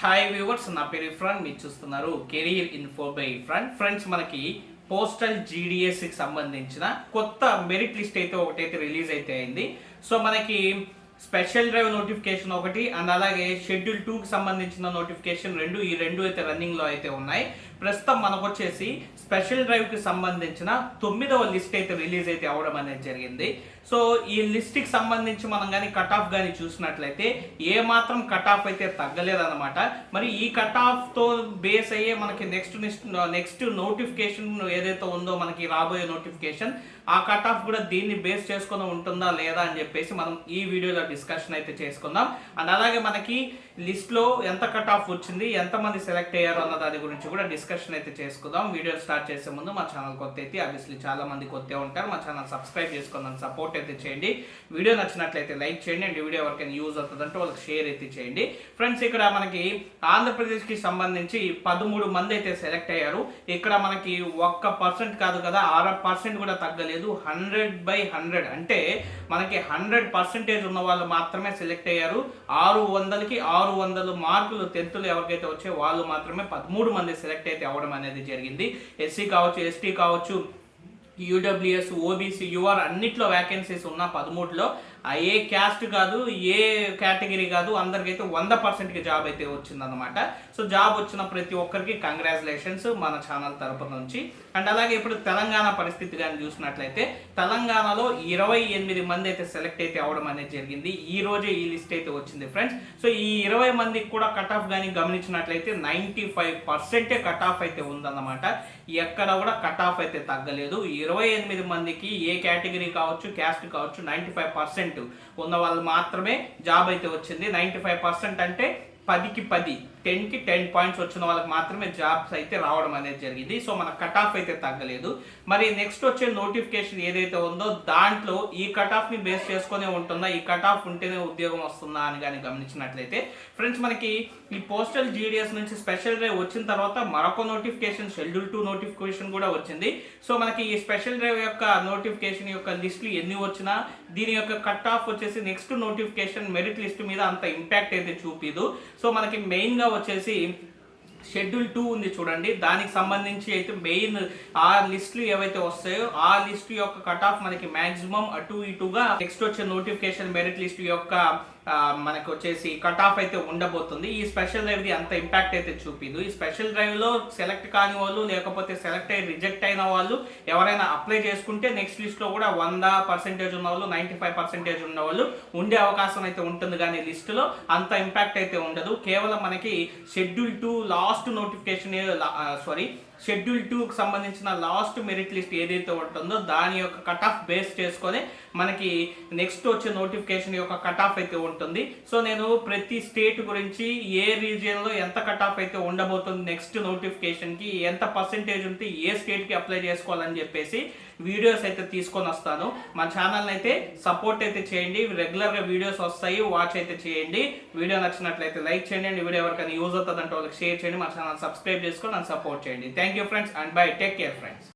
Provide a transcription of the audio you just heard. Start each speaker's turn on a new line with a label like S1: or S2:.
S1: Hi viewers నా పేరు ఇఫ్రాన్ మీరు చూస్తున్నారు career info by Ifran friends మనకి పోస్టల్ జీడిఎస్కి సంబంధించిన కొత్త మెరిట్ లిస్ట్ అయితే ఒకటైతే రిలీజ్ అయితే అయింది. సో మనకి స్పెషల్ డ్రైవ్ నోటిఫికేషన్ ఒకటి అండ్ అలాగే షెడ్యూల్ టూకి సంబంధించిన నోటిఫికేషన్ రెండు ఈ రెండు అయితే రన్నింగ్లో అయితే ఉన్నాయి. ప్రస్తుతం మనకు వచ్చేసి స్పెషల్ డ్రైవ్కి సంబంధించిన తొమ్మిదవ లిస్ట్ అయితే రిలీజ్ అయితే అవడం అనేది జరిగింది. సో ఈ లిస్ట్కి సంబంధించి మనం కానీ కట్ ఆఫ్ కానీ చూసినట్లయితే ఏ మాత్రం కట్ ఆఫ్ అయితే తగ్గలేదన్నమాట. మరి ఈ కట్ ఆఫ్తో బేస్ అయ్యే మనకి నెక్స్ట్ నెక్స్ట్ నోటిఫికేషన్ ఏదైతే ఉందో మనకి రాబోయే నోటిఫికేషన్ ఆ కట్ ఆఫ్ కూడా దీన్ని బేస్ చేసుకుని ఉంటుందా లేదా అని చెప్పేసి మనం ఈ వీడియోలో డిస్కషన్ అయితే చేసుకుందాం. అండ్ అలాగే మనకి లిస్ట్లో ఎంత కట్ ఆఫ్ వచ్చింది ఎంతమంది సెలెక్ట్ అయ్యారు అన్న దాని గురించి కూడా డిస్కషన్ అయితే చేసుకుందాం. వీడియో స్టార్ట్ చేసే ముందు మా ఛానల్ కొత్త అయితే ఆబ్వియస్లీ చాలా మంది కొత్త ఉంటారు. మా ఛానల్ సబ్స్క్రైబ్ చేసుకుందాం సపోర్ట్ అయితే చేయండి. వీడియో నచ్చినట్లయితే లైక్ చేయండి. అండ్ వీడియో ఎవరికైనా యూజ్ అవుతుందంటే వాళ్ళకి షేర్ అయితే చేయండి. ఫ్రెండ్స్ ఇక్కడ మనకి ఆంధ్రప్రదేశ్కి సంబంధించి పదమూడు మంది అయితే సెలెక్ట్ అయ్యారు. ఇక్కడ మనకి ఒక్క పర్సెంట్ కాదు కదా ఆరు పర్సెంట్ కూడా తగ్గలేదు. హండ్రెడ్ బై హండ్రెడ్ అంటే మనకి హండ్రెడ్ పర్సెంటేజ్ ఉన్న వాళ్ళు మాత్రమే సెలెక్ట్ అయ్యారు. ఆరు వందలకి ఆరు వందలు మార్కులు టెన్త్లు ఎవరికైతే వచ్చే వాళ్ళు మాత్రమే పదమూడు మంది సెలెక్ట్ అయితే అవ్వడం అనేది జరిగింది. ఎస్సీ కావచ్చు ఎస్టీ కావచ్చు యూడబ్ల్యూఎస్ ఓబీసీ యూఆర్ అన్నిట్లో వ్యాకెన్సీస్ ఉన్న పదమూడులో ఏ క్యాస్ట్ కాదు ఏ కేటగిరీ కాదు అందరికైతే వంద పర్సెంట్కి జాబ్ అయితే వచ్చిందనమాట సో జాబ్ వచ్చిన ప్రతి ఒక్కరికి కంగ్రాచులేషన్స్ మన ఛానల్ తరపు నుంచి. అండ్ అలాగే ఇప్పుడు తెలంగాణ పరిస్థితి కానీ చూసినట్లయితే తెలంగాణలో ఇరవై ఎనిమిది మంది అయితే సెలెక్ట్ అయితే అవడం అనేది జరిగింది. ఈ రోజే ఈ లిస్ట్ అయితే వచ్చింది ఫ్రెండ్స్. సో ఈ ఇరవై మందికి కూడా కట్ ఆఫ్ కానీ గమనించినట్లయితే నైంటీ ఫైవ్ పర్సెంటే కట్ ఆఫ్ అయితే ఉందన్నమాట. ఎక్కడ కూడా కట్ ఆఫ్ అయితే తగ్గలేదు. ఇరవై ఎనిమిది మందికి ఏ కేటగిరీ కావచ్చు క్యాస్ట్ కావచ్చు నైంటీ ఫైవ్ పర్సెంట్ ఉన్న వాళ్ళు మాత్రమే జాబ్ అయితే వచ్చింది. నైంటీ ఫైవ్ పర్సెంట్ అంటే పదికి పది. టెన్కి టెన్ పాయింట్స్ వచ్చిన వాళ్ళకి మాత్రమే జాబ్స్ అయితే రావడం అనేది జరిగింది. సో మన కట్ ఆఫ్ అయితే తగ్గలేదు. మరి నెక్స్ట్ వచ్చే నోటిఫికేషన్ ఏదైతే ఉందో దాంట్లో ఈ కట్ ఆఫ్ని బేస్ చేసుకునే ఉంటుందా ఈ కట్ ఆఫ్ ఉంటేనే ఉద్యోగం వస్తుందా అని కానీ గమనించినట్లయితే ఫ్రెండ్స్ మనకి ఈ పోస్టల్ జీడిఎస్ నుంచి స్పెషల్ డ్రైవ్ వచ్చిన తర్వాత మరొక నోటిఫికేషన్ షెడ్యూల్ టూ నోటిఫికేషన్ కూడా వచ్చింది. సో మనకి ఈ స్పెషల్ డ్రైవ్ యొక్క నోటిఫికేషన్ యొక్క లిస్టులు ఎన్ని వచ్చినా దీని యొక్క కట్ ఆఫ్ వచ్చేసి నెక్స్ట్ నోటిఫికేషన్ మెరిట్ లిస్ట్ మీద అంత ఇంపాక్ట్ అయితే చూపిదు. సో మనకి మెయిన్గా వచ్చేసి షెడ్యూల్ టూ ఉంది చూడండి. దానికి సంబంధించి అయితే మెయిన్ ఆ లిస్టులు ఏవైతే వస్తాయో ఆ లిస్టు యొక్క కట్ ఆఫ్ మనకి మాక్సిమం అటు ఇటుగా నెక్స్ట్ వచ్చే నోటిఫికేషన్ మెరిట్ లిస్ట్ యొక్క మనకు వచ్చేసి కట్ ఆఫ్ అయితే ఉండబోతుంది. ఈ స్పెషల్ డ్రైవ్ ది అంత ఇంపాక్ట్ అయితే చూపింది. ఈ స్పెషల్ డ్రైవ్లో సెలెక్ట్ కాని వాళ్ళు లేకపోతే సెలెక్ట్ అయ్యి రిజెక్ట్ అయిన వాళ్ళు ఎవరైనా అప్లై చేసుకుంటే నెక్స్ట్ లిస్ట్లో కూడా వంద పర్సెంటేజ్ ఉన్న వాళ్ళు నైన్టీ ఫైవ్ పర్సెంటేజ్ ఉన్న వాళ్ళు ఉండే అవకాశం అయితే ఉంటుంది. కానీ లిస్ట్లో అంత ఇంపాక్ట్ అయితే ఉండదు. కేవలం మనకి schedule two last last notification sorry schedule టూకి సంబంధించిన లాస్ట్ మెరిట్ లిస్ట్ ఏదైతే ఉంటుందో దాని యొక్క కట్ ఆఫ్ బేస్ చేసుకొని మనకి నెక్స్ట్ వచ్చే నోటిఫికేషన్ యొక్క కట్ ఆఫ్ అయితే ఉంటుంది. సో నేను ప్రతి స్టేట్ గురించి ఏ రీజియన్లో ఎంత కట్ ఆఫ్ అయితే ఉండబోతుంది నెక్స్ట్ నోటిఫికేషన్కి ఎంత పర్సెంటేజ్ ఉంటే ఏ స్టేట్కి అప్లై చేసుకోవాలని చెప్పేసి వీడియోస్ అయితే తీసుకొని వస్తాను. మా ఛానల్ అయితే సపోర్ట్ అయితే చేయండి. రెగ్యులర్గా వీడియోస్ వస్తాయి వాచ్ అయితే చేయండి. వీడియో నచ్చినట్లయితే లైక్ చేయండి. అండ్ వీడియో ఎవరికైనా యూజ్ అవుతుంది అంటే వాళ్ళకి షేర్ చేయండి. మా ఛానల్ సబ్స్క్రైబ్ చేసుకొని నన్ను సపోర్ట్ చేయండి. Thank you friends and bye take care friends